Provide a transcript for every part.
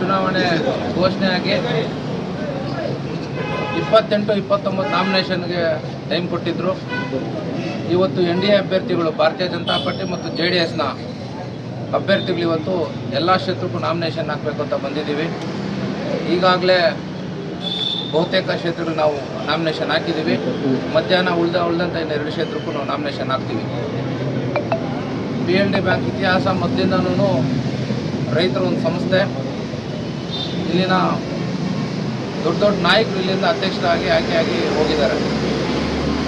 ಚುನಾವಣೆ ಘೋಷಣೆಯಾಗಿ ಇಪ್ಪತ್ತೆಂಟು, ಇಪ್ಪತ್ತೊಂಬತ್ತು ನಾಮಿನೇಷನ್ಗೆ ಟೈಮ್ ಕೊಟ್ಟಿದ್ದರು ಇವತ್ತು ಎನ್ ಡಿ ಎ ಅಭ್ಯರ್ಥಿಗಳು, ಭಾರತೀಯ ಜನತಾ ಪಾರ್ಟಿ ಮತ್ತು ಜೆ ಡಿ ಎಸ್ನ ಅಭ್ಯರ್ಥಿಗಳು ಇವತ್ತು ಎಲ್ಲ ಕ್ಷೇತ್ರಕ್ಕೂ ನಾಮಿನೇಷನ್ ಹಾಕಬೇಕು ಅಂತ ಬಂದಿದ್ದೀವಿ. ಈಗಾಗಲೇ ಬಹುತೇಕ ಕ್ಷೇತ್ರಗಳು ನಾವು ನಾಮಿನೇಷನ್ ಹಾಕಿದ್ದೀವಿ. ಮಧ್ಯಾಹ್ನ ಉಳ್ದ ಉಳ್ದಂಥ ಇನ್ನು ಎರಡು ಕ್ಷೇತ್ರಕ್ಕೂ ನಾವು ನಾಮಿನೇಷನ್ ಹಾಕ್ತೀವಿ. ಪಿ ಎಲ್ ಡಿ ಬ್ಯಾಂಕ್ ಇತಿಹಾಸ ಮೊದಲಿಂದನೂ ರೈತರ ಒಂದು ಸಂಸ್ಥೆ, ಇಲ್ಲಿನ ದೊಡ್ಡ ದೊಡ್ಡ ನಾಯಕರು ಇಲ್ಲಿಂದ ಅಧ್ಯಕ್ಷರಾಗಿ ಆಯ್ಕೆಯಾಗಿ ಹೋಗಿದ್ದಾರೆ.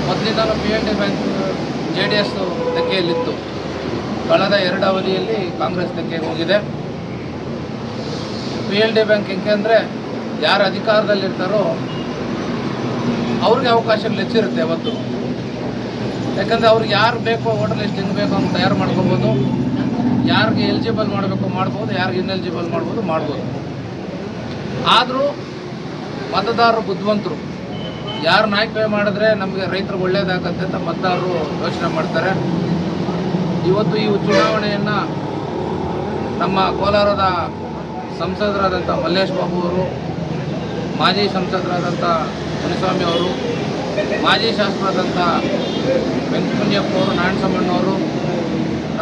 ಮೊದಲಿಂದಲೂ P N D bank J D S ಧಕ್ಕೆಯಲ್ಲಿತ್ತು. ಕಳೆದ ಎರಡು ಅವಧಿಯಲ್ಲಿ ಕಾಂಗ್ರೆಸ್ ತೆಕ್ಕೆಗೆ ಹೋಗಿದೆ. ಪಿ ಎಲ್ ಡಿ ಬ್ಯಾಂಕ್ ಅಂದರೆ, ಯಾರು ಅಧಿಕಾರದಲ್ಲಿರ್ತಾರೋ ಅವ್ರಿಗೆ ಅವಕಾಶಗಳು ಹೆಚ್ಚಿರುತ್ತೆ ಅವತ್ತು ಯಾಕಂದರೆ ಅವ್ರಿಗೆ ಯಾರು ಬೇಕೋ ಹೋಟೆಲ್ ಲಿಸ್ಟ್ ಹೆಂಗೆ ಬೇಕೋ ಅಂತ ತಯಾರು ಮಾಡ್ಕೋಬೋದು. ಯಾರಿಗೆ ಎಲಿಜಿಬಲ್ ಮಾಡಬೇಕು ಮಾಡ್ಬೋದು, ಯಾರಿಗೆ ಇನ್ಎಲಿಜಿಬಲ್ ಮಾಡ್ಬೋದು ಮಾಡ್ಬೋದು. ಆದರೂ ಮತದಾರರು ಬುದ್ಧಿವಂತರು. ಯಾರು ನಾಯಕವೇ ಮಾಡಿದ್ರೆ ನಮಗೆ ರೈತರು ಒಳ್ಳೇದಾಗತ್ತೆ ಅಂತ ಮತದಾರರು ಯೋಚನೆ ಮಾಡ್ತಾರೆ. ಇವತ್ತು ಈ ಚುನಾವಣೆಯನ್ನು ನಮ್ಮ ಕೋಲಾರದ ಸಂಸದರಾದಂಥ ಮಲ್ಲೇಶ್ ಬಾಬು ಅವರು, ಮಾಜಿ ಸಂಸದರಾದಂಥ ಮುನಿಸ್ವಾಮಿ ಅವರು, ಮಾಜಿ ಶಾಸಕರಾದಂಥ ವೆಂಕಟಮುನಿಯಪ್ಪ ಅವರು ನಾರಾಯಣಸ್ವಾಮಣ್ಣವರು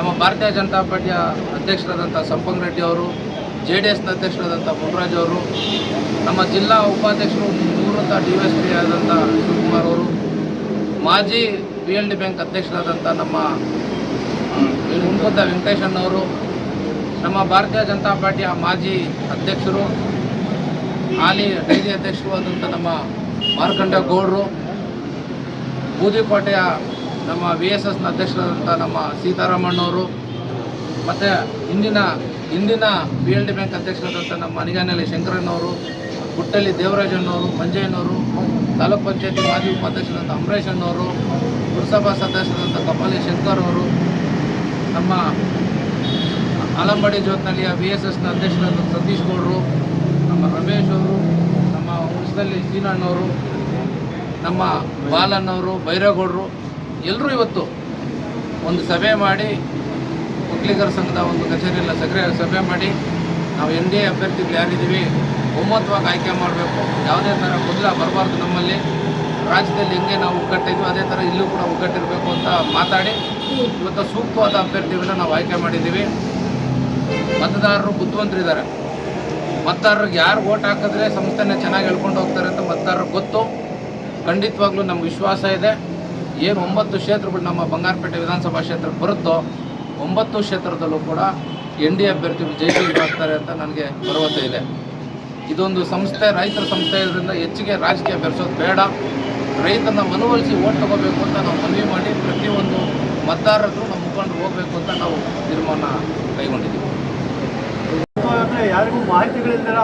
ನಮ್ಮ ಭಾರತೀಯ ಜನತಾ ಪಾರ್ಟಿಯ ಅಧ್ಯಕ್ಷರಾದಂಥ ಸಂಪಂಗ್ ರೆಡ್ಡಿ ಅವರು, ಜೆ ಡಿ ಎಸ್ನ ಅಧ್ಯಕ್ಷರಾದಂಥ ಪುಟ್ರಾಜ್ ಅವರು, ನಮ್ಮ ಜಿಲ್ಲಾ ಉಪಾಧ್ಯಕ್ಷರು ನಿವೃತ್ತ ಡಿ ಎಸ್ ಪಿ ಆದಂಥ ಶಿವಕುಮಾರ್ ಅವರು, ಮಾಜಿ ಬಿ ಎಲ್ ಡಿ ಬ್ಯಾಂಕ್ ಅಧ್ಯಕ್ಷರಾದಂಥ ನಮ್ಮ ಹುಣಗುದ್ದ ವೆಂಕಟೇಶಣ್ಣವರು ನಮ್ಮ ಭಾರತೀಯ ಜನತಾ ಪಾರ್ಟಿಯ ಮಾಜಿ ಅಧ್ಯಕ್ಷರು, ಹಾಲಿ ಡೈರಿ ಅಧ್ಯಕ್ಷರು ಆದಂಥ ನಮ್ಮ ಮಾರ್ಕಂಡ ಗೌಡರು ಬೂದಿಕೋಟೆಯ ನಮ್ಮ ವಿ ಎಸ್ ಎಸ್ನ ಅಧ್ಯಕ್ಷರಾದಂಥ ನಮ್ಮ ಸೀತಾರಾಮಣ್ಣವರು, ಮತ್ತು ಇಂದಿನ ಇಂದಿನ ಬಿ ಎಲ್ ಡಿ ಬ್ಯಾಂಕ್ ಅಧ್ಯಕ್ಷರಾದಂಥ ನಮ್ಮ ಅನಿಗಾನಲ್ಲಿ ಶಂಕರಣ್ಣವರು ಗುಟ್ಟಲ್ಲಿ ದೇವರಾಜಣ್ಣವರು, ಮಂಜಯ್ಯನವರು, ತಾಲೂಕ್ ಪಂಚಾಯತಿ ಮಾಜಿ ಉಪಾಧ್ಯಕ್ಷರಾದಂಥ ಅಮರೇಶ್ ಅಣ್ಣವರು ಪುರಸಭಾ ಸದಸ್ಯರಾದಂಥ ಕಪಾಲಿ ಶಂಕರ್ ಅವರು ನಮ್ಮ ಆಲಂಬಡಿ ಜ್ಯೋತ್ನಳ್ಳಿಯ ವಿ ಎಸ್ ಎಸ್ನ ಅಧ್ಯಕ್ಷರಾದಂಥ ಸತೀಶ್ ಗೌಡರು, ನಮ್ಮ ರಮೇಶ್ ಅವರು, ನಮ್ಮ ಹುಣಸದಲ್ಲಿ ಸೀನಣ್ಣವರು, ನಮ್ಮ ಬಾಲಣ್ಣವರು ಬೈರೇಗೌಡರು ಎಲ್ಲರೂ ಇವತ್ತು ಒಂದು ಸಭೆ ಮಾಡಿ ಒಕ್ಕಲಿಗರ ಸಂಘದ ಒಂದು ಕಚೇರಿಯಲ್ಲ ಸಕ್ರೆ ಸಭೆ ಮಾಡಿ, ನಾವು ಎನ್ ಡಿ ಎ ಅಭ್ಯರ್ಥಿಗಳು ಯಾರಿದ್ದೀವಿ ಒಮ್ಮತವಾಗಿ ಆಯ್ಕೆ ಮಾಡಬೇಕು. ಯಾವುದೇ ಥರ ಗೊಂದಲ ಬರಬಾರ್ದು ನಮ್ಮಲ್ಲಿ. ರಾಜ್ಯದಲ್ಲಿ ಹೆಂಗೆ ನಾವು ಒಗ್ಗಟ್ಟಿದ್ವಿ ಅದೇ ಥರ ಇಲ್ಲೂ ಕೂಡ ಒಗ್ಗಟ್ಟಿರಬೇಕು ಅಂತ ಮಾತಾಡಿ, ಇವತ್ತು ಸೂಕ್ತವಾದ ಅಭ್ಯರ್ಥಿಗಳನ್ನ ನಾವು ಆಯ್ಕೆ ಮಾಡಿದ್ದೀವಿ. ಮತದಾರರು ಬುದ್ಧಿವಂತರಿದ್ದಾರೆ ಮತದಾರರಿಗೆ ಯಾರು ಓಟ್ ಹಾಕಿದ್ರೆ ಸಂಸ್ಥೆನೇ ಚೆನ್ನಾಗಿ ಹೇಳ್ಕೊಂಡು ಹೋಗ್ತಾರೆ ಅಂತ ಮತದಾರರಿಗೆ ಗೊತ್ತು. ಖಂಡಿತವಾಗ್ಲೂ ನಮ್ಗೆ ವಿಶ್ವಾಸ ಇದೆ. ಏನು ಒಂಬತ್ತು ಕ್ಷೇತ್ರಗಳು ನಮ್ಮ ಬಂಗಾರಪೇಟೆ ವಿಧಾನಸಭಾ ಕ್ಷೇತ್ರ ಬರುತ್ತೋ, ಒಂಬತ್ತು ಕ್ಷೇತ್ರದಲ್ಲೂ ಕೂಡ ಎನ್ ಡಿ ಅಭ್ಯರ್ಥಿಗಳು ಜಯಶೀಲರಾಗ್ತಾರೆ ಅಂತ ನನಗೆ ಭರವಸೆ ಇದೆ. ಇದೊಂದು ಸಂಸ್ಥೆ, ರೈತರ ಸಂಸ್ಥೆ ಇದರಿಂದ ಹೆಚ್ಚಿಗೆ ರಾಜಕೀಯ ಬೆರೆಸೋದು ಬೇಡ. ರೈತನ ಮನವೊಲಿಸಿ ಓಟ್ ತಗೋಬೇಕು ಅಂತ ನಾವು ಮನವಿ ಮಾಡಿ ಪ್ರತಿಯೊಂದು ಮತದಾರರು, ನಮ್ಮ ಮುಖಂಡರು ಹೋಗಬೇಕು ಅಂತ ನಾವು ತೀರ್ಮಾನ ಕೈಗೊಂಡಿದ್ದೀವಿ. ಯಾರಿಗೂ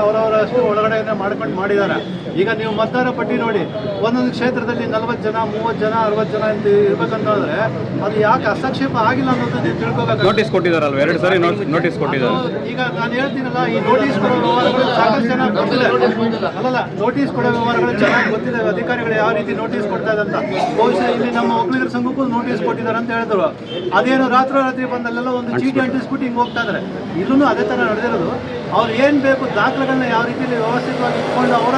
ಅವರವರ ಅಷ್ಟು ಒಳಗಡೆ ಮಾಡ್ಕೊಂಡು ಮಾಡಿದ್ದಾರೆ. ಈಗ ನೀವು ಮತದಾರ ಪಟ್ಟಿ ನೋಡಿ ಒಂದೊಂದು ಕ್ಷೇತ್ರದಲ್ಲಿ ನಲವತ್ತು ಜನ ಮೂವತ್ತು ಜನ ಅರವತ್ತು ಜನ ಅಂತ ಇರ್ಬೇಕಂತಂದ್ರೆ ಅದು ಯಾಕೆ ಹಸ್ತಕ್ಷೇಪ ಆಗಿಲ್ಲ ಅನ್ನೋದು ನೀವು ತಿಳ್ಕೊಬೇಕು ನೋಟಿಸ್ ಕೊಟ್ಟಿದಾರಲ್ವ ಎರಡು ಸಾರಿ ನೋಟಿಸ್ ಕೊಟ್ಟಿದ್ದಾರೆ. ಈಗ ನಾನು ಹೇಳ್ತೀನಲ್ಲ ಈ ನೋಟಿಸ್ ಕೊಡೋ ವ್ಯವಹಾರಗಳು ಸಾಕಷ್ಟು ಜನ ಗೊತ್ತಿಲ್ಲ. ಅಲ್ಲಲ್ಲ ನೋಟಿಸ್ ಕೊಡೋ ವ್ಯವಹಾರಗಳು ಚೆನ್ನಾಗಿ ಗೊತ್ತಿದೆ. ಅಧಿಕಾರಿಗಳು ಯಾವ ರೀತಿ ನೋಟಿಸ್ ಕೊಡ್ತಾ ಇದಂತ ಬಹುಶಃ ಇಲ್ಲಿ ನಮ್ಮ ಒಕ್ಕಲಿಗರ ಸಂಘಕ್ಕೂ ನೋಟಿಸ್ ಕೊಟ್ಟಿದ್ದಾರೆ ಅಂತ ಹೇಳಿದ್ರು. ಅದೇನು ರಾತ್ರಿ ಬಂದಲ್ಲೆಲ್ಲ ಒಂದು ಚೀಟಿ ಅಂಟಿಸ್ಬಿಟ್ಟು ಹಿಂಗೆ ಹೋಗ್ತಾ ಇದ್ದಾರೆ ಇಲ್ಲೂ ಅದೇ ಥರ ನಡೆದಿರೋದು. ಅವ್ರು ಏನು ಬೇಕು ದಾಖಲೆಗಳನ್ನ ಯಾವ ರೀತಿಯಲ್ಲಿ ವ್ಯವಸ್ಥಿತವಾಗಿ ಇಟ್ಕೊಂಡು ಅವರ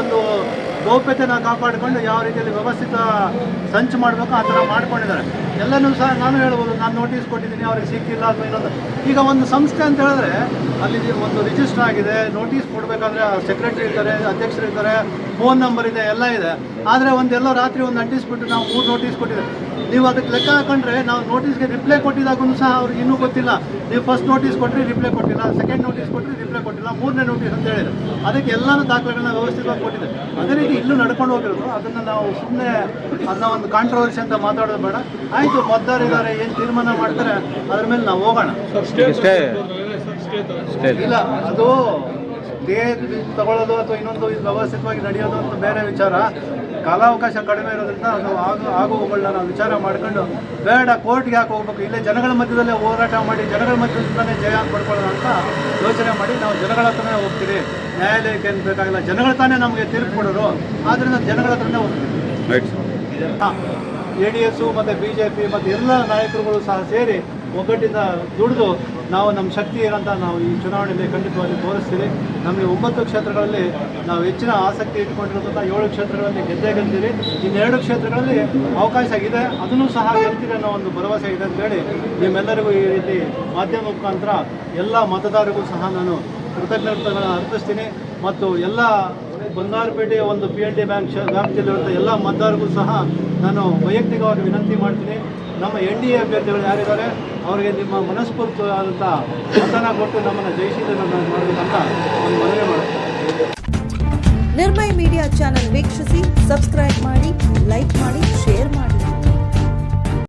ಒಂದು ಗೌಪ್ಯತೆನ ಕಾಪಾಡಿಕೊಂಡು ಯಾವ ರೀತಿಯಲ್ಲಿ ವ್ಯವಸ್ಥಿತ ಸಂಚು ಮಾಡಬೇಕು ಆ ಥರ ಮಾಡ್ಕೊಂಡಿದ್ದಾರೆ. ಎಲ್ಲನೂ ಸಹ ನಾನು ಹೇಳ್ಬೋದು, ನಾನು ನೋಟಿಸ್ ಕೊಟ್ಟಿದ್ದೀನಿ, ಅವ್ರಿಗೆ ಸಿಕ್ಕಿಲ್ಲ ಅಥವಾ ಇನ್ನೊಂದು. ಈಗ ಒಂದು ಸಂಸ್ಥೆ ಅಂತ ಹೇಳಿದ್ರೆ, ಅಲ್ಲಿ ಒಂದು ರಿಜಿಸ್ಟರ್ ಆಗಿದೆ ನೋಟಿಸ್ ಕೊಡಬೇಕಾದ್ರೆ ಸೆಕ್ರೆಟರಿ ಇರ್ತಾರೆ, ಅಧ್ಯಕ್ಷರು ಇರ್ತಾರೆ ಫೋನ್ ನಂಬರ್ ಇದೆ, ಎಲ್ಲ ಇದೆ. ಆದರೆ ಒಂದೆಲ್ಲೋ ರಾತ್ರಿ ಒಂದು ಅಂಟಿಸ್ಬಿಟ್ಟು ನಾವು ಮೂರು ನೋಟಿಸ್ ಕೊಟ್ಟಿದ್ದೇವೆ. ನೀವು ಅದಕ್ಕೆ ಲೆಕ್ಕ ಹಾಕೊಂಡ್ರೆ ನಾವು ನೋಟಿಸ್ಗೆ ರಿಪ್ಲೈ ಕೊಟ್ಟಿದಾಗೂ ಸಹ ಅವ್ರಿಗೆ ಇನ್ನೂ ಗೊತ್ತಿಲ್ಲ. ನೀವು ಫಸ್ಟ್ ನೋಟಿಸ್ ಕೊಟ್ಟರೆ ರಿಪ್ಲೈ ಕೊಟ್ಟಿಲ್ಲ. ಸೆಕೆಂಡ್ ನೋಟಿಸ್ ಕೊಟ್ಟರೆ ರಿಪ್ಲೈ ಕೊಟ್ಟಿಲ್ಲ. ಮೂರನೇ ನೋಟಿಸ್ ಅಂತ ಹೇಳಿದ್ರು. ಅದಕ್ಕೆ ಎಲ್ಲಾನು ದಾಖಲೆಗಳನ್ನ ವ್ಯವಸ್ಥಿತವಾಗಿ ಕೊಟ್ಟಿದೆ ಅದೇ ರೀತಿ ಇಲ್ಲೂ ನಡ್ಕೊಂಡು ಹೋಗಿರೋದು ಅದನ್ನು ನಾವು ಸುಮ್ಮನೆ ಅದನ್ನ ಒಂದು ಕಾಂಟ್ರವರ್ಸಿ ಅಂತ ಮಾತಾಡೋದು ಬೇಡ. ಆಯಿತು ಮತದಾರರಿದ್ದಾರೆ ಏನು ತೀರ್ಮಾನ ಮಾಡ್ತಾರೆ ಅದ್ರ ಮೇಲೆ ನಾವು ಹೋಗೋಣ. ಇಲ್ಲ ಅದು ದೇಹ ತಗೊಳ್ಳೋದು ಅಥವಾ ಇನ್ನೊಂದು ವ್ಯವಸ್ಥಿತವಾಗಿ ನಡೆಯೋದು ಅಂತ ಬೇರೆ ವಿಚಾರ. ಕಾಲಾವಕಾಶ ಕಡಿಮೆ ಇರೋದ್ರಿಂದ ಅದು ಆಗು ಆಗುವುಗಳನ್ನ ನಾವು ವಿಚಾರ ಮಾಡ್ಕೊಂಡು ಬೇಡ ಕೋರ್ಟ್ಗೆ ಯಾಕೆ ಹೋಗ್ಬೇಕು? ಇಲ್ಲೇ ಜನಗಳ ಮಧ್ಯದಲ್ಲೇ ಹೋರಾಟ ಮಾಡಿ ಜನಗಳ ಮಧ್ಯದಿಂದಲೇ ಜಯ ಪಡ್ಕೊಳ್ಳೋಣ ಅಂತ ಯೋಚನೆ ಮಾಡಿ ನಾವು ಜನಗಳ ಹತ್ರನೇ ಹೋಗ್ತೀವಿ. ನ್ಯಾಯಾಲಯಕ್ಕೆ ಏನು ಬೇಕಾಗಿಲ್ಲ. ಜನಗಳ ತಾನೇ ನಮಗೆ ತೀರ್ಪು ಕೊಡೋರು. ಆದ್ದರಿಂದ ಜನಗಳ ಹತ್ರನೇ ಹೋಗ್ತೀವಿ. ಎ ಡಿ ಎಸ್ಸು ಮತ್ತು ಬಿ ಜೆ ಪಿ ಮತ್ತು ಎಲ್ಲ ನಾಯಕರುಗಳು ಸಹ ಸೇರಿ ಒಗ್ಗಟ್ಟಿಂದ ದುಡಿದು ನಾವು ನಮ್ಮ ಶಕ್ತಿ ಏನಂತ ನಾವು ಈ ಚುನಾವಣೆಯಲ್ಲಿ ಖಂಡಿತವಾಗಿ ತೋರಿಸ್ತೀವಿ. ನಮಗೆ ಒಂಬತ್ತು ಕ್ಷೇತ್ರಗಳಲ್ಲಿ ನಾವು ಹೆಚ್ಚಿನ ಆಸಕ್ತಿ ಇಟ್ಕೊಂಡಿರೋದ್ರಿಂದ ಏಳು ಕ್ಷೇತ್ರಗಳಲ್ಲಿ ಗೆದ್ದೇ ಗೆಲ್ತೀವಿ. ಇನ್ನೆರಡು ಕ್ಷೇತ್ರಗಳಲ್ಲಿ ಅವಕಾಶ ಇದೆ, ಅದನ್ನು ಸಹ ಗೆಲ್ತೀವಿ ಅನ್ನೋ ಒಂದು ಭರವಸೆ ಇದೆ ಅಂತೇಳಿ ನಿಮ್ಮೆಲ್ಲರಿಗೂ ಈ ರೀತಿ ಮಾಧ್ಯಮ ಮುಖಾಂತರ ಎಲ್ಲ ಮತದಾರರಿಗೂ ಸಹ ನಾನು ಕೃತಜ್ಞತೆಗಳನ್ನು ಅರ್ಪಿಸ್ತೀನಿ. ಮತ್ತು ಎಲ್ಲ ಬಂಗಾರಪೇಟೆಯ ಒಂದು ಪಿ ಎನ್ ಡಿ ಬ್ಯಾಂಕ್ ವ್ಯಾಪ್ತಿಯಲ್ಲಿರುವಂಥ ಎಲ್ಲ ಮತದಾರರಿಗೂ ಸಹ ನಾನು ವೈಯಕ್ತಿಕವಾಗಿ ವಿನಂತಿ ಮಾಡ್ತೀನಿ. ನಮ್ಮ ಎನ್ ಡಿ ಎ ಅಭ್ಯರ್ಥಿಗಳು ಯಾರಿದ್ದಾರೆ? ಅವರಿಗೆ ನಿಮ್ಮ ಮನಸ್ಫೂರ್ತಿಯಾದಂಥ ಮತನ ಕೊಟ್ಟು ನಮ್ಮನ್ನು ಜಯಿಸಿದ್ದನ್ನು ಮಾಡಬೇಕಂತ ಒಂದು ಮನವಿ ಮಾಡುತ್ತೆ ನಿರ್ಮಯ ಮೀಡಿಯಾ ಚಾನೆಲ್ ವೀಕ್ಷಿಸಿ, ಸಬ್ಸ್ಕ್ರೈಬ್ ಮಾಡಿ, ಲೈಕ್ ಮಾಡಿ, ಶೇರ್ ಮಾಡಿ.